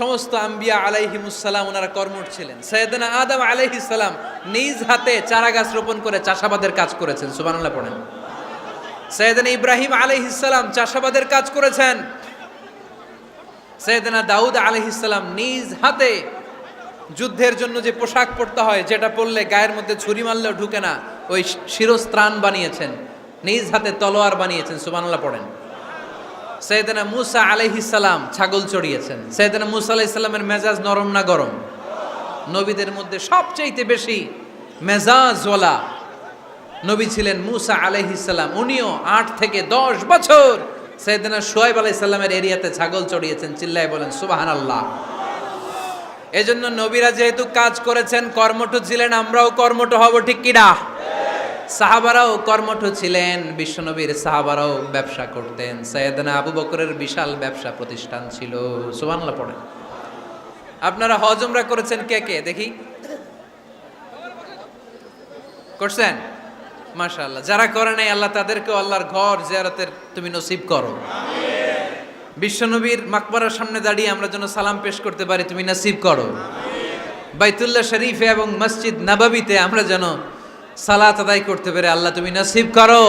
সমস্ত আম্বিয়া আলাইহিমুসালাম ওনারা কর্মঠ ছিলেন। সৈয়দনা আদম আলাইহিসালাম নিজ হাতে চারা গাছ রোপণ করে চাষাবাদের কাজ করেছেন, সুবহানাল্লাহ পড়েন। সৈয়দনা ইব্রাহিম আলাইহিসালাম চাষাবাদের কাজ করেছেন। সৈয়দনা দাউদ আলাইহিসালাম নিজ হাতে যুদ্ধের জন্য যে পোশাক পরতে হয়, যেটা পরলে গায়ের মধ্যে ছুরি মারলেও ঢুকে না, ওই শিরস্ত্রাণ বানিয়েছেন। নিজ হাতে তলোয়ার বানিয়েছেন, সুবহানাল্লাহ পড়েন। সৈয়দনা মুসা আলাইহিসাল্লাম ছাগল চড়িয়েছেন। সৈয়দনা মুসা আলাইহিসাল্লামের মেজাজ নরম না গরম? নবীদের মধ্যে সবচাইতে বেশি মেজাজওয়ালা নবী ছিলেন মুসা আলাইহিসাল্লাম উনিও আট থেকে দশ বছর সৈয়দনা সোয়েব আলাইসাল্লামের এরিয়াতে ছাগল চড়িয়েছেন, চিল্লায় বলেন সুবাহান আল্লাহ এজন্য নবীরা যেহেতু কাজ করেছেন কর্মঠ ছিলেন, আমরাও কর্মঠ হব, ঠিক কিনা সাহাবারাও কর্মঠ ছিলেন বিশ্বনবীর সাহাবারাও ব্যবসা করতেন। সৈয়দনা আবু বকরের বিশাল ব্যবসা প্রতিষ্ঠান ছিল। সুবহানাল্লাহ পড়ে আপনারা হজমরা করেছেন কে কে? দেখি। করছেন? মাশাআল্লাহ। যারা করে নাই আল্লাহ তাদেরকেও আল্লাহর ঘর জিয়ারতের তুমি নসিব করো। বিশ্বনবীর মাকবরার সামনে দাঁড়িয়ে আমরা যেন সালাম পেশ করতে পারি তুমি নসিব করো। বাইতুল্লাহ শরীফে এবং মসজিদ নাবাবিতে আমরা যেন সালাত আদায় করতে পেরে আল্লাহ তুমি নসিব করো।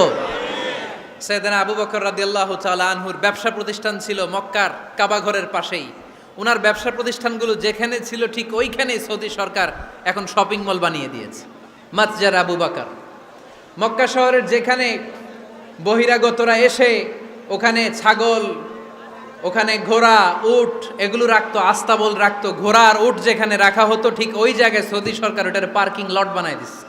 সৈয়দানা আবু বকর রাদিয়াল্লাহু তাআলা আনহুর ব্যবসা প্রতিষ্ঠান ছিল মক্কার কাবা ঘরের পাশেই। ওনার ব্যবসা প্রতিষ্ঠানগুলো যেখানে ছিল ঠিক ওইখানেই সৌদি সরকার এখন শপিং মল বানিয়ে দিয়েছে, মাতজার আবু বাকার। মক্কা শহরের যেখানে বহিরাগতরা এসে ওখানে ছাগল, ওখানে ঘোড়া, উট, এগুলো রাখতো, আস্তাবল রাখতো, ঘোড়া আর উট যেখানে রাখা হতো, ঠিক ওই জায়গায় সৌদি সরকার ওটার পার্কিং লট বানায় দিচ্ছে।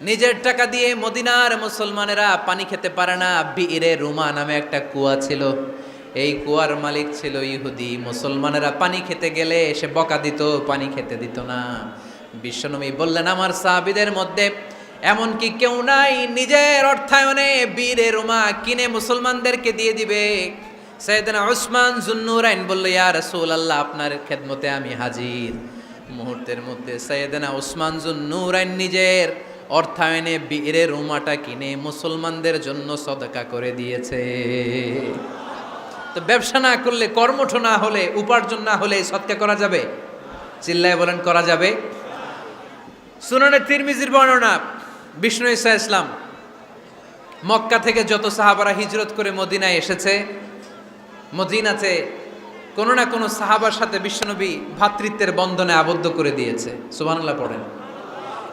নিজের টাকা দিয়ে মদিনার মুসলমানেরা পানি খেতে পারে না। বীরে রুমা নামে একটা কুয়া ছিল। এই কুয়ার মালিক ছিল ইহুদি। মুসলমানেরা পানি খেতে গেলে এসে বকা দিত, পানি খেতে দিত না। বিশ্বনবী বললেন, আমার সাহাবিদের মধ্যে এমন কি কেউ নাই, নিজের অর্থায়নে বীরে রুমা কিনে মুসলমানদেরকে দিয়ে দিবে। সৈয়দনা উসমান জুন্নুরাইন বলল, ইয়া রাসূল আল্লাহ আপনার খেদমতে আমি হাজির। মুহূর্তের মধ্যে সৈয়দনা উসমান জুন্নুরাইন নিজের অর্থায়নে বীরে রুমাটা কিনে মুসলমানদের জন্য সদকা করে দিয়েছে। তো ব্যবসা না করলে, কর্মঠ না হলে, উপার্জন না হলে সৎকা করা যাবে? চিল্লায় বলেন, করা যাবে। সুনানে তিরমিজির বর্ণনা, বিষ্ণু ইসা ইসলাম, মক্কা থেকে যত সাহাবারা হিজরত করে মদিনায় এসেছে, মদিনাতে কোনো না কোনো সাহাবার সাথে বিশ্বনবী ভ্রাতৃত্বের বন্ধনে আবদ্ধ করে দিয়েছে। সুবহানাল্লাহ পড়েন।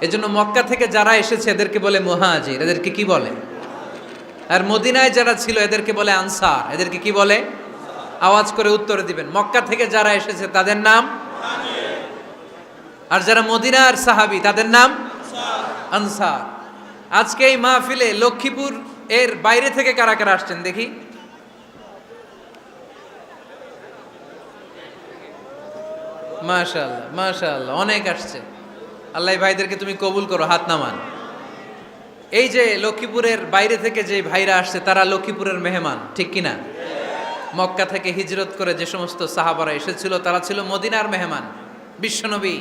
এজন্য মক্কা থেকে যারা এসেছে, এদেরকে বলে মুহাজির, এদেরকে কি বলে? আর মদিনায় যারা ছিল, এদেরকে বলে আনসার, এদেরকে কি বলে? আওয়াজ করে উত্তর দিবেন। মক্কা থেকে যারা এসেছে, তাদের নাম? আর যারা মদিনার সাহাবি, তাদের নাম? আনসার। আজকে এই মাহফিলে লক্ষ্মীপুর এর বাইরে থেকে কারা কারা আসছেন দেখি? মাশাআল্লাহ মাশাআল্লাহ, অনেক আসছে। আল্লাহ ভাইদেরকে তুমি কবুল করো, হাত নামান। এই যে লক্ষ্মীপুরের বাইরে থেকে যে ভাইরা আসছে, তারা লক্ষ্মীপুরের মেহমান, ঠিক কিনা? মক্কা থেকে হিজরত করে যে সমস্ত সাহাবারা এসেছিল, তারা ছিল মদিনার মেহমান, বিশ্বনবী।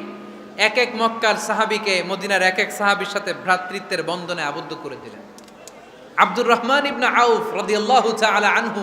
এক এক মক্কার সাহাবিকে মদিনার এক এক সাহাবির সাথে ভ্রাতৃত্বের বন্ধনে আবদ্ধ করে দিলেন। আব্দুর রহমান ইবনা আউফ রদিয়াল্লাহু আনহু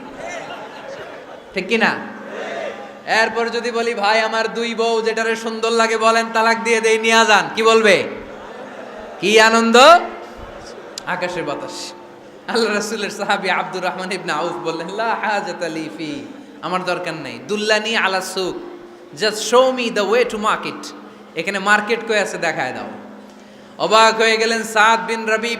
ঠিক কি না এরপর যদি বলি, ভাই, আমার দুই বউ যেটারে সুন্দর লাগে বলেন, তালাক দিয়ে দেই, নিয়ে যান। কি বলবে? কি আনন্দ? আকাশের বাতাস। আল্লাহ রাসূলের সাহাবী আব্দুর রহমান ইবনে আউফ বললেন হাজাত আলি ফি। আমার দরকার নেই। দুল্লানি আলা সুক। Just show me the way to market এখানে মার্কেট কই আছে? দেখায় দাও। অবাক হয়ে গেলেন সাদ বিন রবিব।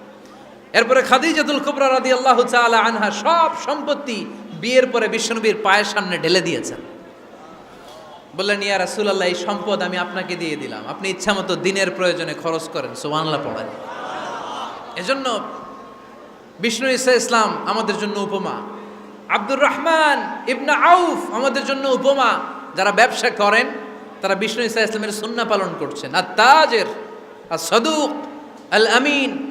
এরপরে খাদিজাতুল কুবরা রাদি আল্লাহ চালা আনহা সব সম্পত্তি বিয়ের পরে বিষ্ণুবীর পায়ের সামনে ঢেলে দিয়েছেন। বললেন, ইয়া রাসূলুল্লাহ, এই সম্পদ আমি আপনাকে দিয়ে দিলাম। আপনি ইচ্ছা মতো দিনের প্রয়োজনে খরচ করেন। সুবহানাল্লাহ পড়েন। এজন্য বিষ্ণু ইসা ইসলাম আমাদের জন্য উপমা। আব্দুর রহমান ইবনা আউফ আমাদের জন্য উপমা। যারা ব্যবসা করেন, তারা বিষ্ণু ইসা ইসলামের সুন্না পালন করছেন। আর তাজের আর সদুক আল আমিন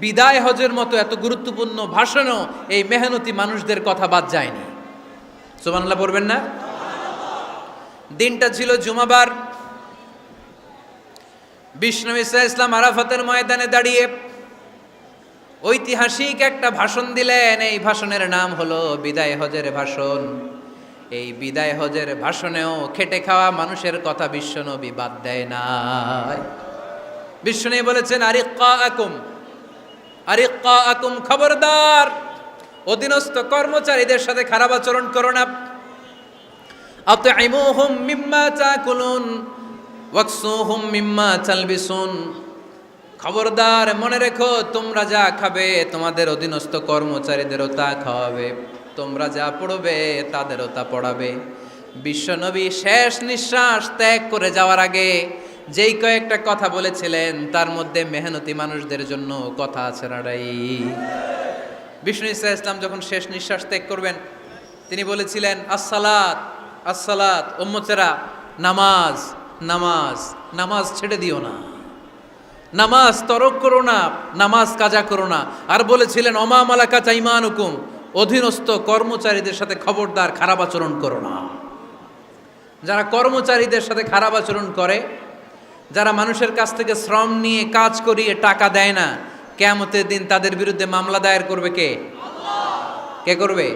বিদায় হজের মতো এত গুরুত্বপূর্ণ ভাষণও এই মেহনতি মানুষদের কথা বাদ যায়নি। সুবহানাল্লাহ পড়বেন না? দিনটা ছিল জুমাবার। বিষ্ণু ইসা ইসলাম আরাফাতের ময়দানে দাঁড়িয়ে ঐতিহাসিক একটা ভাষণ দিলেন। এই ভাষণের নাম হলো বিদায় হজের ভাষণ। এই বিদায় হজের ভাষণেও খেটে খাওয়া মানুষের কথা বিশ্বনবী বাদ দেয় নাই। বিশ্বনবী বলেছেন আরিক্কা আকুম আরিক্কা আকুম খবরদার। অধীনস্থ কর্মচারীদের সাথে খারাপ আচরণ করো না। আতইমুহুম মিম্মা তাকুলুন, ওয়াকসুহুম মিম্মা তালবিসুন। খবরদার, মনে রেখো, তোমরা যা খাবে, তোমাদের অধীনস্থ কর্মচারীদেরও তা খাওয়াবে। তোমরা যা পড়বে, তাদেরও তা পড়াবে। বিশ্বনবী শেষ নিঃশ্বাস ত্যাগ করে যাওয়ার আগে যেই কয়েকটা কথা বলেছিলেন, তার মধ্যে মেহনতি মানুষদের জন্য কথা আছে নাড়াই বিষ্ণু ইসা ইসলাম যখন শেষ নিঃশ্বাস ত্যাগ করবেন, তিনি বলেছিলেন, আসসালাত আসসালাত ওম্মচেরা নামাজ নামাজ নামাজ ছেড়ে দিও না। নামাজ তরক করো না, নামাজ কাজা করো না। আর বলেছিলেন অমা মালাকা চাইমান হুকুম অধীনস্থ কর্মচারীদের সাথে খবরদার খারাপ আচরণ করো না। যারা কর্মচারীদের সাথে খারাপ আচরণ করে যারা মানুষের কাছ থেকে শ্রম নিয়ে কাজ করিয়ে টাকা দেয় না কেমতের দিন তাদের বিরুদ্ধে মামলা দায়ের করবে কে? কে করবে?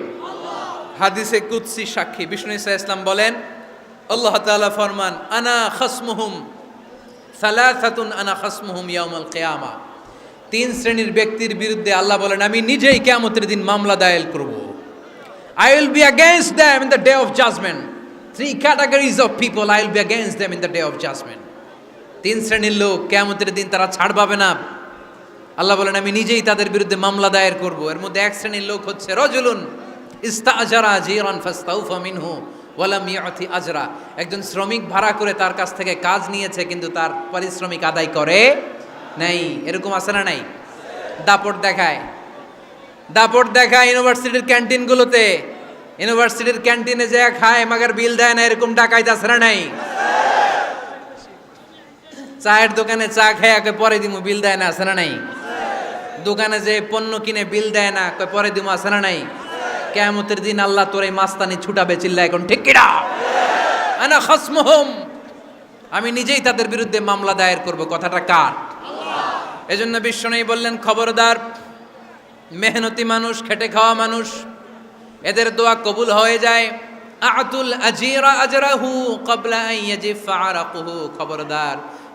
হাদিসে কুৎসি সাক্ষী। বিষ্ণু ইসা ইসলাম বলেন, আল্লাহ তালা ফরমান, আনা খসমুহুম সালাসাতুন আনা খসমুহুম ইয়ামাল কেয়ামা। তিন শ্রেণির ব্যক্তির বিরুদ্ধে আল্লাহ বলেন, আমি নিজেই কেয়ামতের দিন মামলা দায়ের করব। I will be against them in the day of judgment three categories of people I will be against them in the day of judgment তিন শ্রেণির লোক কিয়ামতের দিন তারা ছাড় পাবে না। আল্লাহ বলেন, আমি নিজেই তাদের বিরুদ্ধে মামলা দায়ের করব। এর মধ্যে এক শ্রেণির লোক হচ্ছে রজুলুন ইস্তাজারা জিরান ফাস্তাউফা মিনহু ওয়ালাম ইয়াতি আজরা। একজন শ্রমিক ভাড়া করে তার কাছ থেকে কাজ নিয়েছে, কিন্তু তার পারিশ্রমিক আদায় করে নাই। এরকম আছে না নাই? দাপট দেখায়। দাপট দেখায় ইউনিভার্সিটির ক্যান্টিনগুলোতে। ইউনিভার্সিটির ক্যান্টিনে যে খায়, মাগার বিল দেয় না, এরকম ডাকাইত আছে না নাই? চায়ের দোকানে চা খায় কয় পরে দিমু বিল দেয় না আছে না নাই? দোকানে যে পণ্য কিনে বিল দেয় না পরে দিমু আছে না নাই? কেয়ামতের দিন আল্লাহ তোর এই মাস্তানি ছুটাবে চিল্লা এখন ঠিক কিনা? আনা খসমহম। আমি নিজেই তাদের বিরুদ্ধে মামলা দায়ের করব কথাটা কার? এজন্য বিশ্বনবী বললেন খবরদার মেহনতি মানুষ খেটে খাওয়া মানুষ এদের দোয়া কবুল হয়ে যায়। আতুল আজিরা আজরাহু ক্বাবলা আন ইয়াজিফা আরাকুহু। খবরদার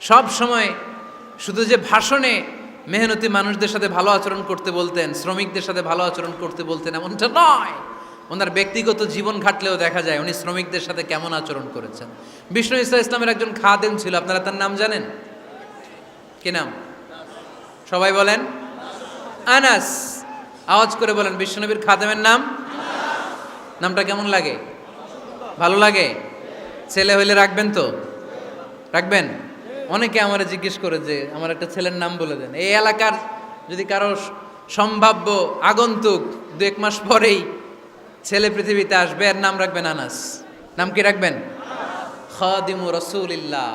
সব সময় শুধু যে ভাষণে মেহনতি মানুষদের সাথে ভালো আচরণ করতে বলতেন, শ্রমিকদের সাথে ভালো আচরণ করতে বলতেন, এমনটা নয়। ওনার ব্যক্তিগত জীবন ঘাটলেও দেখা যায় উনি শ্রমিকদের সাথে কেমন আচরণ করেছেন। বিষ্ণু ইসা ইসলামের একজন খাদেম ছিল, আপনারা তার নাম জানেন? কি নাম? সবাই বলেন? আনাস। আওয়াজ করে বলেন, বিশ্বনবীর খাদেমের নাম? নামটা কেমন লাগে? ভালো লাগে? ছেলে হইলে রাখবেন তো? রাখবেন? অনেকে আমার জিজ্ঞেস করে যে, আমার একটা ছেলের নাম বলে দেন। এই এলাকার যদি কারও সম্ভাব্য আগন্তুক দু এক মাস পরেই ছেলে পৃথিবীতে আসবে, এর নাম রাখবেন আনাস। নাম কি রাখবেন? খাদিমু রসুলিল্লাহ।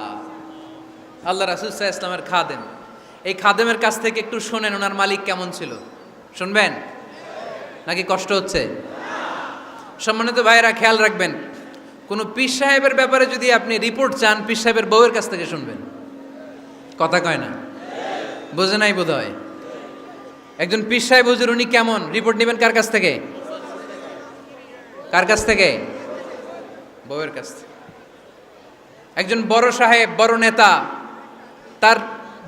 আল্লাহ রাসুল সাহা ইসলামের খাদেম। এই খাদেমের কাছ থেকে একটু শোনেন, ওনার মালিক কেমন ছিল। শুনবেন? নাকি কষ্ট হচ্ছে? সম্মানিত ভাইয়েরা, খেয়াল রাখবেন, কোনো পীর সাহেবের ব্যাপারে যদি আপনি রিপোর্ট চান, পীর সাহেবের বউয়ের কাছ থেকে শুনবেন। কথা কয় না? বোঝে নাই বোধ হয় একজন পীর সাহেব হুজুর, উনি কেমন? রিপোর্ট নেবেন কার কাছ থেকে? কার কাছ থেকে? বউয়ের কাছ থেকে। একজন বড় সাহেব, বড় নেতা, তার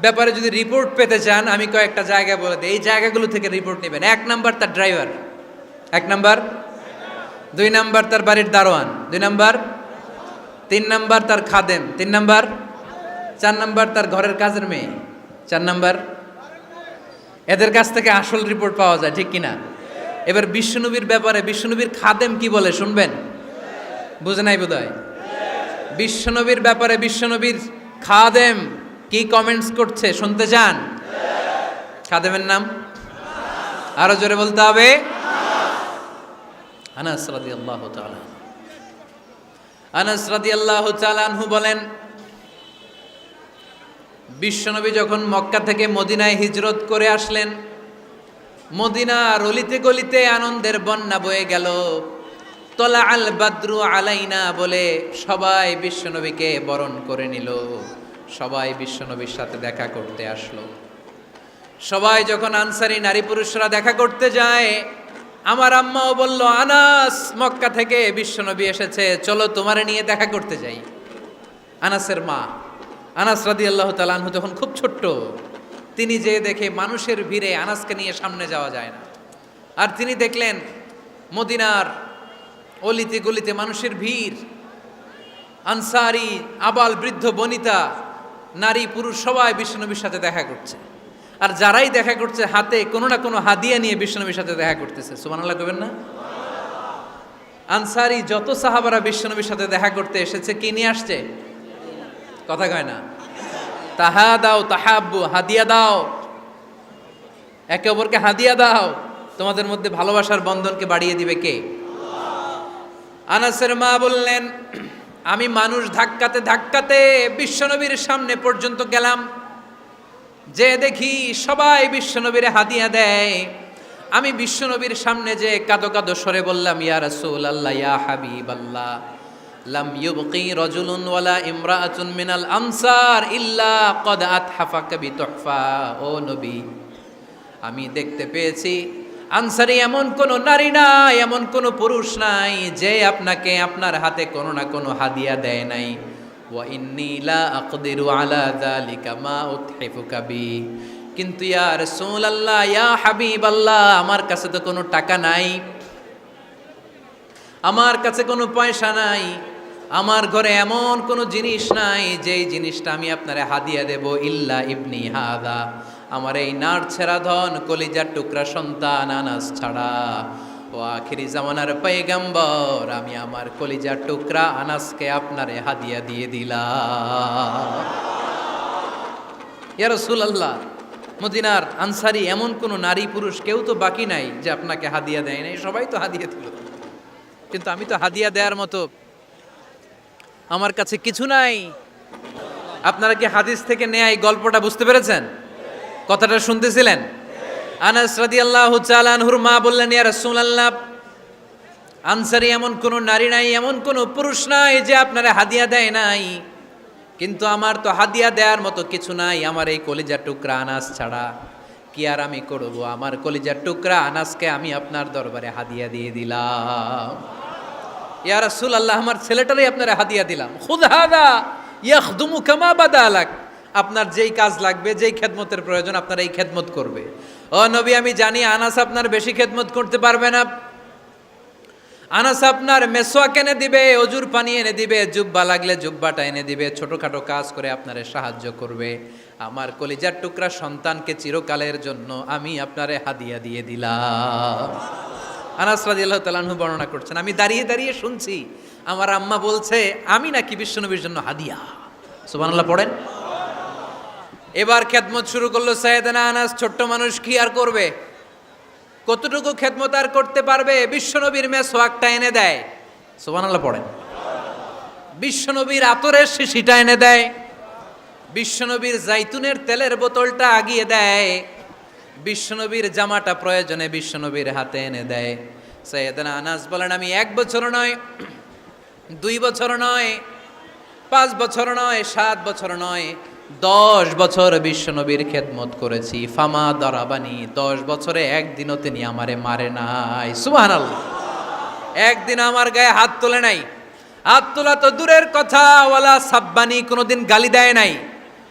ব্যাপারে যদি রিপোর্ট পেতে চান, আমি কয়েকটা জায়গা বলে দিই। এই জায়গাগুলো থেকে রিপোর্ট নেবেন। এক নাম্বার তার ড্রাইভার এক নাম্বার? দুই নাম্বার তার বাড়ির দারোয়ান। দুই নাম্বার? তিন নাম্বার তার খাদেম। তিন নাম্বার? চার নাম্বার তার ঘরের কাজের মেয়ে। চার নাম্বার, এদের কাছ থেকে আসল রিপোর্ট পাওয়া যায়, ঠিক কিনা? এবার বিশ্বনবীর ব্যাপারে, বিশ্বনবীর খাদেম কি বলে শুনবেন? বুঝে নাই বোধ হয় বিশ্বনবীর ব্যাপারে বিশ্বনবীর খাদেম কি কমেন্টস করছে শুনতে চান? খাদেমের নাম? আরও জোরে বলতে হবে। আনাস রাদিয়াল্লাহু তাআলা আনাস তাআলা আনহু বলেন বিশ্বনবী যখন মক্কা থেকে মদিনায় হিজরত করে আসলেন, মদিনার অলিতে গলিতে আনন্দের বন্যা বয়ে গেল। তলা আল বাদ্রু আলাইনা বলে সবাই বিশ্বনবীকে বরণ করে নিল। সবাই বিশ্বনবীর সাথে দেখা করতে আসলো। সবাই যখন আনসারি নারী পুরুষরা দেখা করতে যায়, আমার আম্মাও বলল, আনাস, মক্কা থেকে বিশ্বনবী এসেছে, চলো তোমারে নিয়ে দেখা করতে যাই। আনাসের মা আনাস রাদি আল্লাহ তালানহু তখন খুব ছোট্ট, তিনি যে দেখে মানুষের ভিড়ে আনাসকে নিয়ে সামনে যাওয়া যায় না। আর তিনি দেখলেন মদিনার অলিতে গলিতে মানুষের ভিড়। আনসারি, আবাল, বৃদ্ধ, বনিতা, নারী, পুরুষ সবাই বিশ্বনবীর সাথে দেখা করছে। আর যারাই দেখা করছে, হাতে কোনো না কোনো হাদিয়া নিয়ে বিশ্বনবীর সাথে দেখা করতেছে। সুবহানাল্লাহ কবেন না? আনসারি, যত সাহাবারা বিশ্বনবীর সাথে দেখা করতে এসেছে, কি নিয়ে আসছে? কথা কয় না। তাহা দাও, তাহাব্বু, হাদিয়া দাও। একে অপরকে হাদিয়া দাও। তোমাদের মধ্যে ভালোবাসার বন্ধনকে বাড়িয়ে দিবে কে? আনাসের মা বললেন, আমি মানুষ ধাক্কাতে ধাক্কাতে বিশ্বনবীর সামনে পর্যন্ত গেলাম। যে দেখি সবাই বিশ্বনবীর হাদিয়া দেয়। আমি বিশ্বনবীর সামনে যে কাদো কাদো সরে বললাম, ইয়া রাসূল আল্লাহ ইয়া হাবিব আল্লাহ লাম ইউবকি রাজুলুন ওয়ালা ইমরাআতুন মিনাল আনসার ইল্লা কদ আতহাফাকা বিতুহফা। ও নবী, আমি দেখতে পেয়েছি, আনসারি এমন কোন নারী নাই, এমন কোন পুরুষ নাই, যে আপনাকে আপনার হাতে কোনো না কোনো হাদিয়া দেয় নাই। ওয়া ইন্নী লা আকদিরু আলা যালিকা মা উতহিফুকা বি। কিন্তু ইয়া রাসূলুল্লাহ, ইয়া হাবিবাল্লাহ, আমার কাছে তো কোনো টাকা নাই, আমার কাছে কোনো পয়সা নাই। আমার ঘরে এমন কোনো জিনিস নাই, যেই জিনিসটা আমি আপনারে হাদিয়া দেব, ইল্লা ইবনি হাদা। আমার এই নার ছেঁড়া ধন, কলিজার টুকরা সন্তান, আনাস ছাড়া। ও আখিরি জামানার পৈগম্বর আমি আমার কলিজার টুকরা, আনাসকে আপনারে হাদিয়া দিয়ে দিলাম। ইয়া রাসূলুল্লাহ, মদিনার আনসারি এমন কোনো নারী পুরুষ কেউ তো বাকি নাই, যে আপনাকে হাদিয়া দেয় নাই, সবাই তো হাদিয়া দিল। কিন্তু আমি তো হাদিয়া দেওয়ার মতো আমার কাছে কিছু নাই। আপনারা কি হাদিস থেকে নেয়া এই গল্পটা বুঝতে পেরেছেন? কথাটা শুনতেছিলেন? আনাস রাদিয়াল্লাহু তাআলা আনহুর মা বললেন, ইয়া রাসূলুল্লাহ, আনসারি এমন কোনো নারী নাই, এমন কোনো পুরুষ নাই যে আপনারা হাদিয়া দেয় নাই। কিন্তু আমার তো হাদিয়া দেওয়ার মতো কিছু নাই, আমার এই কলিজার টুকরা আনাস ছাড়া কি আর আমি করব? আমার কলিজার টুকরা আনাসকে আমি আপনার দরবারে হাদিয়া দিয়ে দিলাম। ইয়া রাসূল আল্লাহ আমার ছেলেটারই আপনারা হাদিয়া দিলাম। খুদ হাদা, ইয়াখদুমু কামা বাদা আপনার যেই কাজ লাগবে, যেই খেদমতের প্রয়োজন, আপনার এই খেদমত করবে। ও নবী, আমি জানি আনাস আপনার বেশি খেদমত করতে পারবে না। আনাস আপনার মেসোয়াক এনে দিবে, অজুর পানি এনে দিবে, জুব্বা লাগলে জুব্বাটা এনে দিবে, ছোটখাটো কাজ করে আপনারে সাহায্য করবে। আমার কলিজার টুকরা সন্তানকে চিরকালের জন্য আমি আপনারে হাদিয়া দিয়ে দিলাম। আনাস রাদিয়াল্লাহু তাআলাহু বর্ণনা করছেন, আমি দাঁড়িয়ে দাঁড়িয়ে শুনছি, আমার আম্মা বলছে, আমি নাকি বিশ্বনবীর জন্য হাদিয়া। সুবহানাল্লাহ, পড়েন। এবার খেদমত শুরু করল সাইয়েদানা আনাস, ছোট্ট মানুষ কি আর করবে? কতটুকু খেদমত আর করতে পারবে? বিশ্বনবীর মেসোয়াকটা এনে দেয়। সুবহানাল্লাহ, পড়েন। বিশ্বনবীর আতরের শিশিটা এনে দেয়। বিশ্বনবীর জাইতুনের তেলের বোতলটা আগিয়ে দেয়। বিশ্বনবীর জামাটা প্রয়োজনে বিশ্বনবীর হাতে এনে দেয়। সৈয়দনা আনাস বলেন, আমি এক বছর নয়, দুই বছর নয়, পাঁচ বছর নয়, সাত বছর নয়, দশ বছর বিশ্বনবীর খেদমত করেছি। ফামা দরাবানি, দশ বছরে একদিনও তিনি আমারে মারে নাই। সুবাহ একদিন আমার গায়ে হাত তোলে নাই। হাত তোলা তো দূরের কথা, ওয়ালা সাব্বানি কোনোদিন গালি দেয় নাই।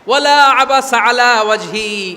ওয়ালা আবাসা আলা ওয়াজহি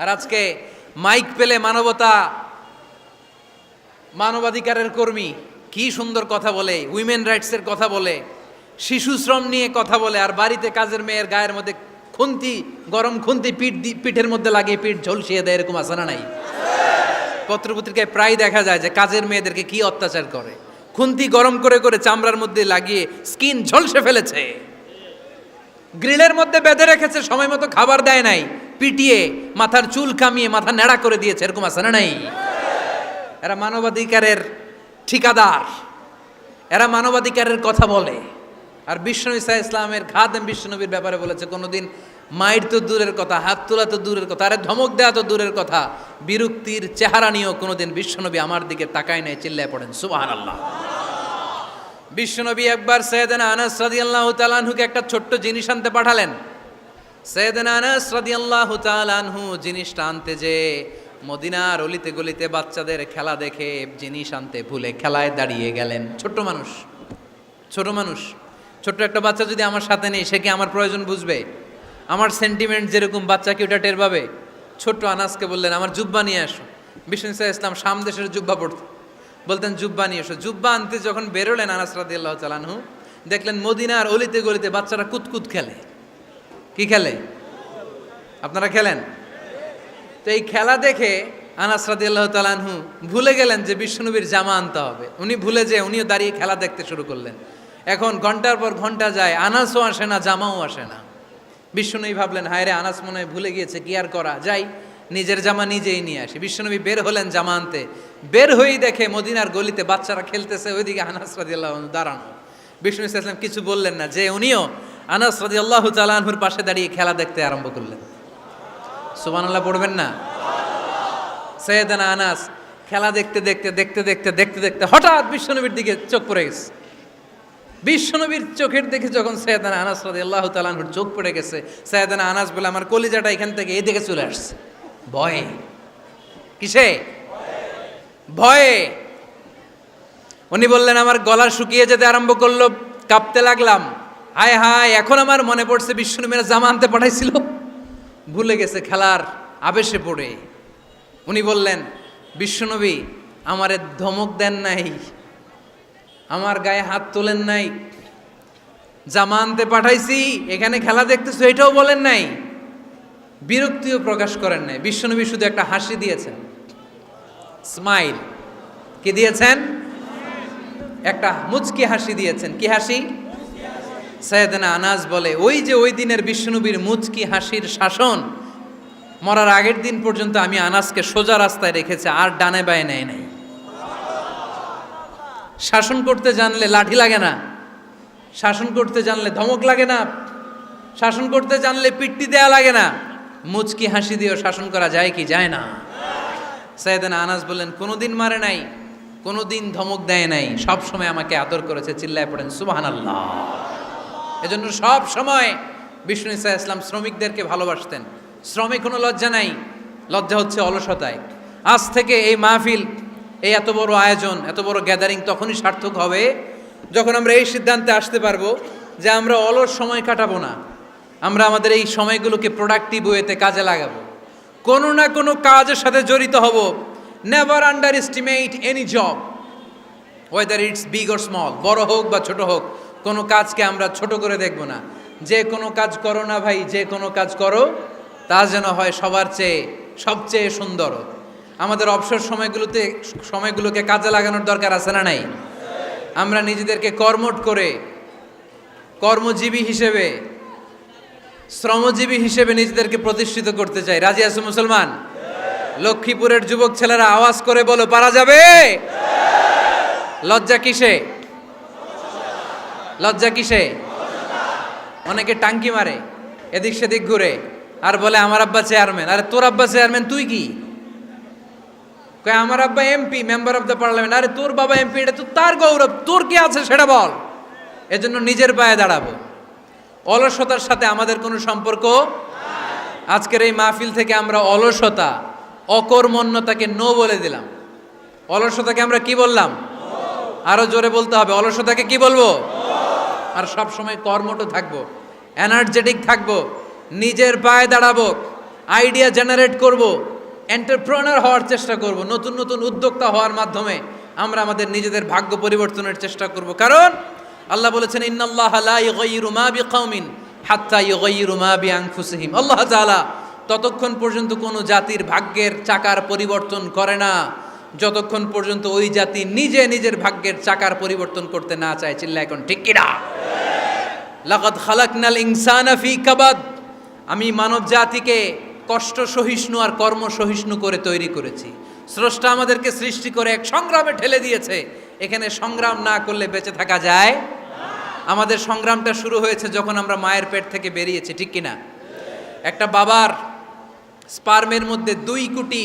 আর আজকে মাইক পেলে মানবতা, মানবাধিকারের কর্মী, কি সুন্দর কথা বলে উইমেন রাইটসের কথা বলে, শিশু শ্রম নিয়ে কথা বলে, আর বাড়িতে কাজের মেয়ের গায়ের মধ্যে খুন্তি, গরম খুন্তি পিঠ পিঠের মধ্যে লাগিয়ে পিঠ ঝলসিয়ে দেয়, এরকম আছে না নাই। পত্রপত্রিকায় প্রায় দেখা যায় যে কাজের মেয়েদেরকে কি অত্যাচার করে। খুন্তি গরম করে করে চামড়ার মধ্যে লাগিয়ে স্কিন ঝলসে ফেলেছে। গ্রিলের মধ্যে বেঁধে রেখেছে, সময় মতো খাবার দেয় নাই। পিটিয়ে, মাথার চুল কামিয়ে, মাথা নেড়া করে দিয়েছে, এরকম আছে না নাই? এরা মানবাধিকারের ঠিকাদার। এরা মানবাধিকারের কথা বলে। আর বিষ্ণু ইসা ইসলামের খাদেম বিষ্ণুনবীর ব্যাপারে বলেছে, কোনোদিন মায়ের তো দূরের কথা, হাত তোলা তো দূরের কথা, আরে ধমক দেওয়া তো দূরের কথা, বিরক্তির চেহারা নিয়েও কোনোদিন বিশ্বনবী আমার দিকে তাকায় নাই, চিল্লায় পড়েন সুবাহান আল্লাহ বিশ্বনবী একবার সৈয়দনা আনাস রাদিয়াল্লাহু তাআলাহুকে একটা ছোট্ট জিনিস আনতে পাঠালেন। তাআলাহু জিনিসটা আনতে যে মদিনার অলিতে গলিতে বাচ্চাদের খেলা দেখে জিনিস আনতে ভুলে খেলায় দাঁড়িয়ে গেলেন। ছোট্ট মানুষ, ছোট মানুষ। ছোট্ট একটা বাচ্চা যদি আমার সাথে নেই, সে কি আমার প্রয়োজন বুঝবে? আমার সেন্টিমেন্ট যেরকম, বাচ্চা কি ওটা টের পাবে? ছোট্ট আনাসকে বললেন, আমার জুব্বা নিয়ে আসো। বিষ্ণু ইসা ইসলাম শাম দেশের জুব্বা পড়ত। বলতেন, জুব্বা নিয়ে এসো। জুব্বা আনতে যখন বেরোলেন আনাস রাদিয়াল্লাহু চালানহু দেখলেন মদিনার অলিতে গলিতে বাচ্চারা কুতকুত খেলে। কি খেলে? আপনারা খেলেন? তো এই খেলা দেখে আনাস রাদিয়াল্লাহু তালানহু ভুলে গেলেন যে বিষ্ণুনবীর জামা আনতে হবে। উনি ভুলে যে উনিও দাঁড়িয়ে খেলা দেখতে শুরু করলেন। এখন ঘণ্টার পর ঘণ্টা যায়, আনাসও আসে না, জামাও আসে না। বিষ্ণুনবী ভাবলেন হায় রে আনাস মনে হয় ভুলে গিয়েছে, কি আর করা? যাই, নিজের জামা নিজেই নিয়ে আসি। বিশ্বনবী বের হলেন জামা আনতে। বের হয়েই দেখে মদিনার গলিতে বাচ্চারা খেলতেছে, ওইদিকে আনাস রাদিয়াল্লাহু আনহু দাঁড়ানো। বিষ্ণু ইসলাম কিছু বললেন না, যে উনিও আনাস রাজি আল্লাহ তাআলাহুর পাশে দাঁড়িয়ে খেলা দেখতে আরম্ভ করলেন। সুবহানাল্লাহ পড়বেন না? সৈয়দানা আনাস খেলা দেখতে দেখতে দেখতে দেখতে দেখতে দেখতে হঠাৎ বিশ্বনবীর দিকে চোখ পড়ে গেছে। বিশ্বনবীর চোখের দেখে যখন সৈয়দানা আনাস রাদি আল্লাহ তালাহুর চোখ পড়ে গেছে, সৈয়দানা আনাস বলে, আমার কলিজাটা এখান থেকে এই দিকে চলে আসছে। ভয়ে। কিসে? ভয়ে। উনি বললেন, আমার গলা শুকিয়ে যেতে আরম্ভ করল, কাঁপতে লাগলাম। হায় হায়, এখন আমার মনে পড়ছে বিষ্ণু মেয়েরা জামা আনতে পাঠাইছিল। ভুলে গেছে খেলার আবেশে পড়ে। উনি বললেন, বিশ্বনবী, আমারে ধমক দেন নাই, আমার গায়ে হাত তোলেন নাই, জামা আনতে পাঠাইছি, এখানে খেলা দেখতেছো, এটাও বলেন নাই, বিরক্তিও প্রকাশ করেন নাই। বিশ্বনবী শুধু একটা হাসি দিয়েছেন স্মাইল কি দিয়েছেন, একটা মুচকি হাসি দিয়েছেন। কি হাসি? সৈয়দনা আনাস বলে, ওই যে ওই দিনের বিষ্ণুবীর মুচকি হাসির শাসন, মরার আগের দিন পর্যন্ত আমি আনাসকে সোজা রাস্তায় রেখেছি, আর ডানে বায়ে নেয় নাই। শাসন করতে জানলে লাঠি লাগে না, শাসন করতে জানলে ধমক লাগে না, শাসন করতে জানলে পিট্টি দেয়া লাগে না। মুচকি হাসি দিয়েও শাসন করা যায় কি যায় না। সৈয়দানা আনাস বললেন, কোনোদিন মারে নাই, কোনোদিন ধমক দেয় নাই সব সময় আমাকে আদর করেছে, চিল্লায় পড়েন সুবাহান আল্লাহ এজন্য সব সময় বিষ্ণু ইসা ইসলাম শ্রমিকদেরকে ভালোবাসতেন। শ্রমে কোনো লজ্জা নাই। লজ্জা হচ্ছে অলসতায়। আজ থেকে এই মাহফিল, এই এত বড় আয়োজন, এত বড় গ্যাদারিং তখনই সার্থক হবে যখন আমরা এই সিদ্ধান্তে আসতে পারব যে আমরা অলস সময় কাটাবো না। আমরা আমাদের এই সময়গুলোকে প্রোডাক্টিভ ওয়েতে কাজে লাগাবো। কোনো না কোনো কাজের সাথে জড়িত হব। Never underestimate any job whether it's big or small বড় হোক বা ছোট হোক। কোনো কাজকে আমরা ছোট করে দেখব না। যে কোনো কাজ করো না ভাই, যে কোনো কাজ করো, তা যেন হয় সবার চেয়ে, সবচেয়ে সুন্দর। আমাদের অবসর সময়গুলোতে, সময়গুলোকে কাজে লাগানোর দরকার আছে না নাই? আমরা নিজেদেরকে কর্মট করে, কর্মজীবী হিসেবে, শ্রমজীবী হিসেবে নিজেদেরকে প্রতিষ্ঠিত করতে চাই। রাজি আছে মুসলমান? লক্ষ্মীপুরের যুবক ছেলেরা আওয়াজ করে বলো, পারা যাবে? লজ্জা কিসে? লজ্জা কিসে? অনেকে টাঙ্কি মারে, এদিক সেদিক ঘুরে। আর বলে, আমার আব্বা চেয়ারম্যান আরে, তোর আব্বা চেয়ারম্যান তুই কি? কয়, আমার আব্বা MP member of the parliament আরে, তোর বাবা এমপি এটা তো তার গৌরব। তোর কি আছে সেটা বল? এজন্য নিজের পায়ে দাঁড়াবো। অলসতার সাথে আমাদের কোনো সম্পর্ক আজকের এই মাহফিল থেকে আমরা অলসতা, অকর্মণ্যতাকে নো বলে দিলাম। অলসতাকে আমরা কি বললাম? আরও জোরে বলতে হবে। অলসতাকে কি বলব? আর সব সময় কর্মঠ থাকব এনার্জেটিক থাকব, নিজের পায়ে দাঁড়াবো আইডিয়া জেনারেট করব এন্টারপ্রনার হওয়ার চেষ্টা করব, নতুন নতুন উদ্যোক্তা হওয়ার মাধ্যমে আমরা আমাদের নিজেদের ভাগ্য পরিবর্তনের চেষ্টা করব। কারণ আল্লাহ বলেছেন, ইন্নাল্লাহ আল্লাহ ততক্ষণ পর্যন্ত কোনো জাতির ভাগ্যের চাকার পরিবর্তন করে না। যতক্ষণ পর্যন্ত ওই জাতি নিজে নিজের ভাগ্যের চাকার পরিবর্তন করতে না চায়, চিল্লা এখন, ঠিক কিনা? লাকাদ খালাকনাল ইনসানা ফি কাবাদ। আমি মানব জাতিকে কষ্ট সহিষ্ণু আর কর্ম সহিষ্ণু করে তৈরি করেছি। স্রষ্টা আমাদেরকে সৃষ্টি করে এক সংগ্রামে ঠেলে দিয়েছে। এখানে সংগ্রাম না করলে বেঁচে থাকা যায়? আমাদের সংগ্রামটা শুরু হয়েছে যখন আমরা মায়ের পেট থেকে বেরিয়েছি, ঠিক কিনা? একটা বাবার স্পার্মের মধ্যে দুই কোটি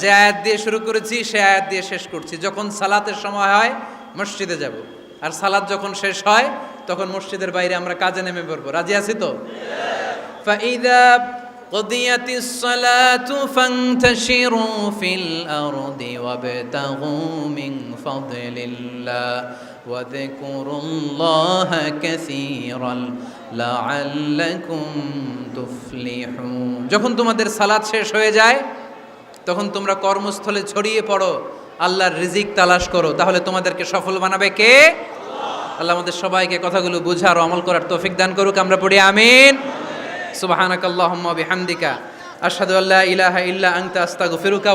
যে আয়াত দিয়ে শুরু করেছি সে আয়াত দিয়ে শেষ করছি যখন সালাতের সময় হয় মসজিদে যাব আর সালাত যখন শেষ হয় তখন মসজিদের বাইরে আমরা কাজে নেমে পড়বো রাজি আছি তো فإذا قضيت الصلاة فانتشروا في الأرض وابتغوا من فضل الله واذكروا الله كثيرا لعلكم تفلحون যখন তোমাদের সালাত শেষ হয়ে যায় তখন তোমরা কর্মস্থলে ছড়িয়ে পড়ো, আল্লাহর রিজিক তালাশ করো, তাহলে তোমাদেরকে সফল বানাবে কে? আল্লাহ আমাদের সবাইকে কথাগুলো বুঝার অমল করার তৌফিক দান করুক, আমরা পড়ি আমিন। সুবহানাকাল্লাহুম্মা বিহামদিকা, আশহাদু আল্লা ইলাহা ইল্লা আনতা, আস্তাগফিরুকা